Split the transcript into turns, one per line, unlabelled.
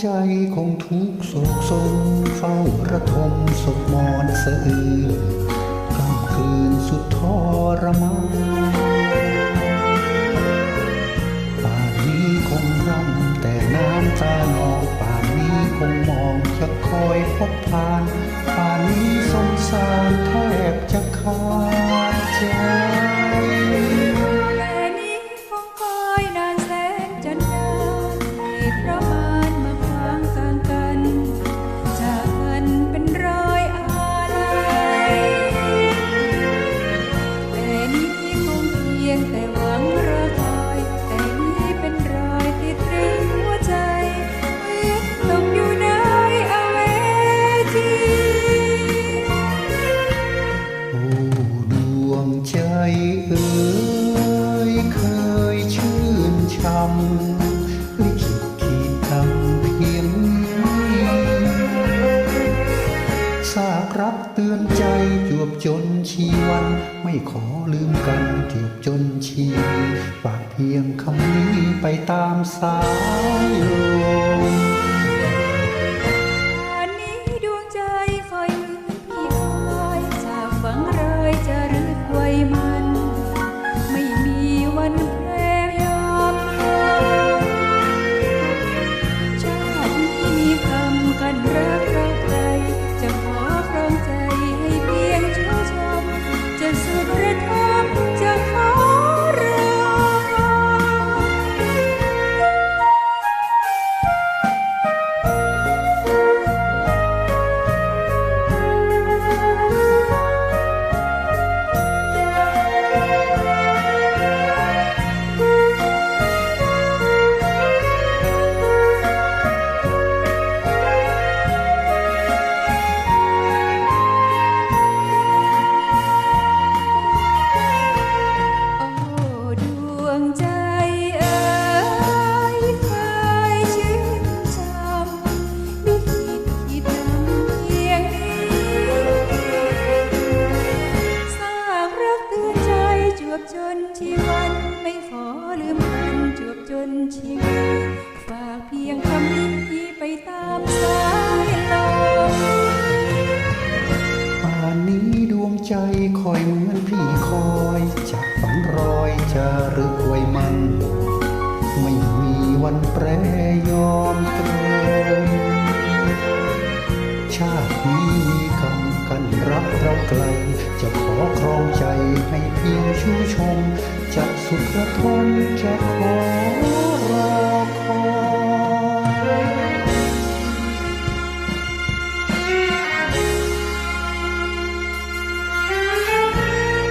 ใจคงทุกโศกสมเฝ้าระทมศพมอนสะอือกลำคืนสุดทรมานป่านนี้คงรำแต่น้ำตานองป่านนี้คงมองจะคอยพบผ่าน ป่านนี้สงสารแทบจะขาดใจ
แต่นี้คงคอยนานแสนจะนานอีกระม ตือนใจจ
วบจนชีวัน ไม่ขอลืมกันจวบจนชีฝากเพียงคำนี้ไปตามสายลม
บจนชีวันไม่ขอลืมกันจวบจนชีวิตฝากเพียงคำนี้ไปตามสายลม
ป่านนี้ดวงใจคอยเหมือนพี่คอยจากฝังรอยจะรึกไว้มัน ไม่มีวันแปรยอมตร ชาตินี้มีกรรมกันรักเราไกล จะขอครองใจให้เพียงชูชม จะสุดระทมจะขอ